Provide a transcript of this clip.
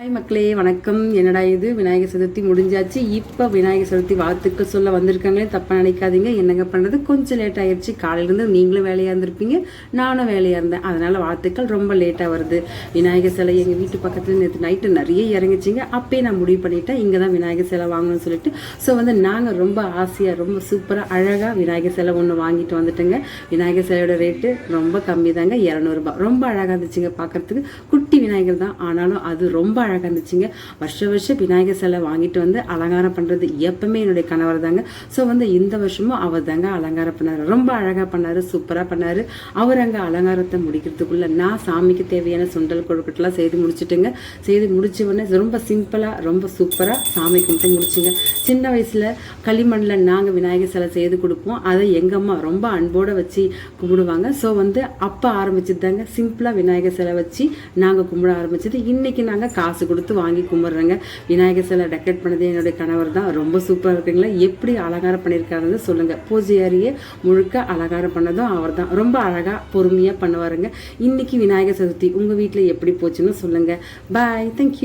Hi மக்களே வணக்கம். என்னடா இது? விநாயகர் சதுர்த்தி முடிஞ்சாச்சு. இப்போ விநாயகர் சதுர்த்தி வாழ்த்துக்கள் சொல்ல வந்திருக்காங்களே தப்பாக நினைக்காதீங்க. என்னங்க பண்ணுறது கொஞ்சம் லேட் ஆயிடுச்சு. காலையிலேருந்து நீங்களும் வேலையாக இருந்திருப்பீங்க நானும் வேலையாக இருந்தேன். அதனால் வாழ்த்துக்கள் ரொம்ப லேட்டாக வருது. விநாயகர் சிலை எங்கள் வீட்டு பக்கத்தில் நேற்று நைட்டு நிறைய இறங்குச்சிங்க. அப்பயே நான் முடிவு பண்ணிட்டேன் இங்கே தான் விநாயகர் சிலை வாங்கணும்னு சொல்லிட்டு. ஸோ வந்து நாங்கள் ரொம்ப ஆசையாக ரொம்ப சூப்பராக அழகாக விநாயகர் சிலை ஒன்று வாங்கிட்டு வந்துட்டோங்க. விநாயகர் சிலையோட ரேட்டு ரொம்ப கம்மி தாங்க இரநூறுபா ரொம்ப அழகாக இருந்துச்சுங்க பார்க்கறதுக்கு குட்டி விநாயகர் தான். ஆனாலும் அது ரொம்ப அழகாக இருந்துச்சுங்க. வருஷ வருஷம் விநாயகர் சிலை வாங்கிட்டு வந்து அலங்காரம் பண்ணுறது எப்பவுமே என்னுடைய கணவர் தாங்க. ஸோ வந்து இந்த வருஷமும் அவர் தாங்க அலங்காரம் பண்ணார். ரொம்ப அழகாக பண்ணார் சூப்பராக பண்ணார். அவர் அங்கே அலங்காரத்தை முடிக்கிறதுக்குள்ள நான் சாமிக்கு தேவையான சுண்டல் கொழுக்கட்டெல்லாம் செய்து முடிச்சுட்டுங்க. செய்து முடிச்ச உடனே ரொம்ப சிம்பிளாக ரொம்ப சூப்பராக சாமி கும்பிட்டு முடிச்சுங்க. சின்ன வயசில் களிமண்ணில் நாங்கள் விநாயகர் சிலை செய்து கொடுப்போம். அதை எங்கள் அம்மா ரொம்ப அன்போடு வச்சு கும்பிடுவாங்க. ஸோ வந்து அப்போ ஆரம்பிச்சது தாங்க. சிம்பிளாக விநாயகர் சிலை வச்சு நாங்கள் கும்பிட ஆரம்பிச்சது. இன்னைக்கு நாங்கள் காசு கொடுத்து வாங்கி கும்பிட்றேங்க. விநாயகர் சிலை டெக்கரேட் பண்ணது என்னுடைய கணவர் தான். ரொம்ப சூப்பராக இருக்குங்களா? எப்படி அலங்காரம் பண்ணியிருக்காருன்னு சொல்லுங்கள் பூஜை அறையே முழுக்க அலங்காரம் பண்ணதும் அவர் தான். ரொம்ப அழகாக பொறுமையாக பண்ணுவாருங்க. இன்னைக்கு விநாயகர் சதுர்த்தி உங்கள் வீட்டில் எப்படி போச்சுன்னு சொல்லுங்கள் பாய் தேங்க்யூ